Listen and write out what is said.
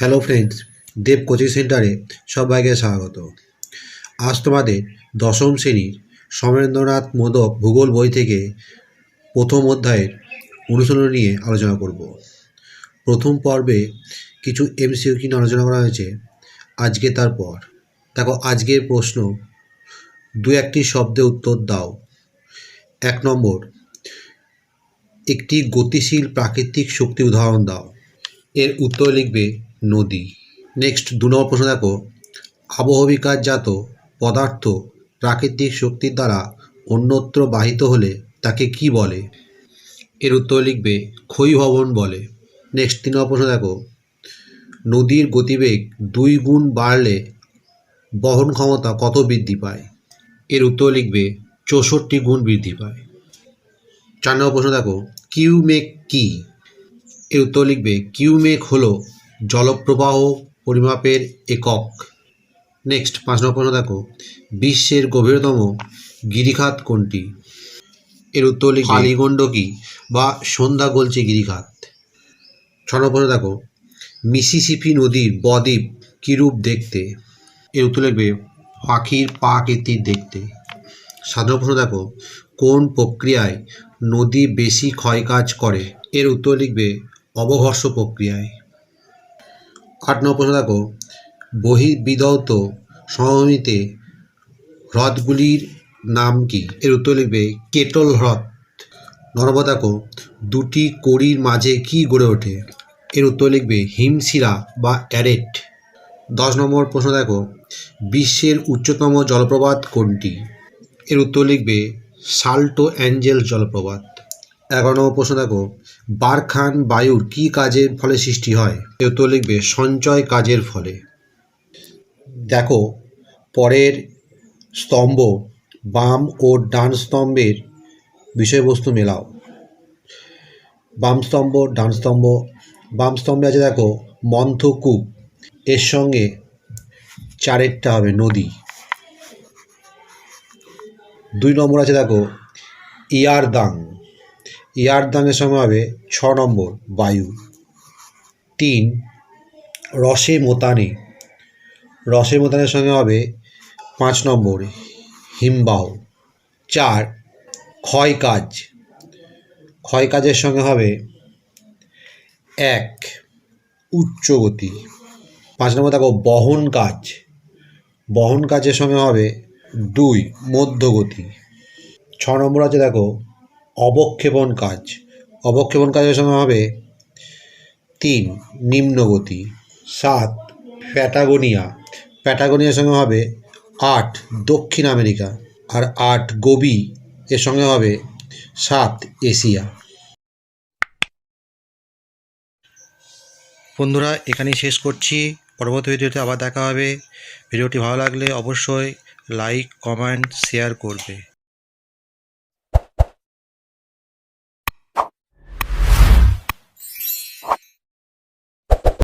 Hello friends দেব coaching সেন্টারে সবাইকে স্বাগত। আজ তোমাদের দশম শ্রেণির সমরেন্দ্রনাথ মোদক ভূগোল বই থেকে প্রথম অধ্যায়ের অনুশীলন নিয়ে আলোচনা করব। প্রথম পর্বে কিছু এমসিউ কি নিয়ে আলোচনা করা হয়েছে। আজকে তারপর দেখো, আজকের প্রশ্ন, দু একটি শব্দে উত্তর দাও। এক নম্বর, একটি গতিশীল প্রাকৃতিক শক্তি উদাহরণ দাও। এর উত্তর লিখবে নদী। নেক্সট দু নম্বর প্রশ্ন দেখো। আবহবিকারজাত পদার্থ প্রাকৃতিক শক্তির দ্বারা অন্যত্র বাহিত হলে তাকে কি বলে? এর উত্তর লিখবে ক্ষয়ীভবন বলে। নেক্সট তিন নম্বর প্রশ্ন দেখো। নদীর গতিবেগ দুই গুণ বাড়লে বহন ক্ষমতা কত বৃদ্ধি পায়? এর উত্তর লিখবে, চৌষট্টি গুণ বৃদ্ধি পায়। চার নম্বর প্রশ্ন দেখো কিউ মেক কি? এর উত্তর লিখবে, কিউমেক হলো জলপ্রবাহ পরিমাপের একক। নেক্সট পাঁচ নম্বর প্রশ্ন দেখো। বিশ্বের গভীরতম গিরিখাত কোনটি? এর উত্তর লিখবে আলিগণ্ডকী বা সন্ধ্যা গলছে গিরিখাত? ছ নম্বর দেখো। মিসিসিপি নদীর বদ্বীপ কিরূপ দেখতে? এর উত্তর লিখবে পাখির পা আকৃতির দেখতে। সাত নম্বর প্রশ্ন দেখো। কোন প্রক্রিয়ায় নদী বেশি ক্ষয়কাজ করে? এর উত্তর লিখবে অবঘর্ষ প্রক্রিয়ায়। আট নম্বর প্রশ্ন দেখো। বহির্বিধৌত সমভূমিতে হ্রদগুলির নাম কি? এর উত্তর লিখবে কেটল হ্রদ। দেখো, দুটি কড়ির মাঝে কি গড়ে ওঠে? এর উত্তর লিখবে হিমশিরা বা অ্যারেট। দশ নম্বর প্রশ্ন দেখো, বিশ্বের উচ্চতম জলপ্রপাত কোনটি? এর উত্তর লিখবে সাল্টো অ্যাঞ্জেল জলপ্রপাত। এগারো নম্বর প্রশ্ন দেখো, বারখান বায়ুর কী কাজের ফলে সৃষ্টি হয়? কেউ তো লিখবে, সঞ্চয় কাজের ফলে। দেখো, পরের স্তম্ভ, বাম ও ডান স্তম্ভের বিষয়বস্তু মেলাও। বাম স্তম্ভ, ডান স্তম্ভ। বাম স্তম্ভে আছে দেখো, মন্থকূপ। এর সঙ্গে চারেরটা হবে নদী। দুই নম্বর আছে দেখো, ইয়ারদাং। ইয়ারদাংয়ের সঙ্গে হবে ছ নম্বর বায়ু। তিন, রসে মোতানে। রসে মোতানের সঙ্গে হবে পাঁচ নম্বর হিমবাহ। চার ক্ষয় কাজ ক্ষয় কাজের সঙ্গে হবে এক, উচ্চগতি। পাঁচ নম্বর দেখো, বহন কাজ। বহন কাজের সঙ্গে হবে দুই, মধ্যগতি। ছ নম্বর আছে দেখো অবক্ষেপণ কাজ। অবক্ষেপণ কাজের সঙ্গে হবে তিন, নিম্নগতি। সাত, প্যাটাগোনিয়া। প্যাটাগোনিয়ার সঙ্গে হবে আট, দক্ষিণ আমেরিকা। আর আট, গোবি। এর সঙ্গে হবে সাত, এশিয়া। বন্ধুরা, এখানেই শেষ করছি। পরবর্তী ভিডিওতে আবার দেখা হবে। ভিডিওটি ভালো লাগলে অবশ্যই লাইক, কমেন্ট, শেয়ার করবে।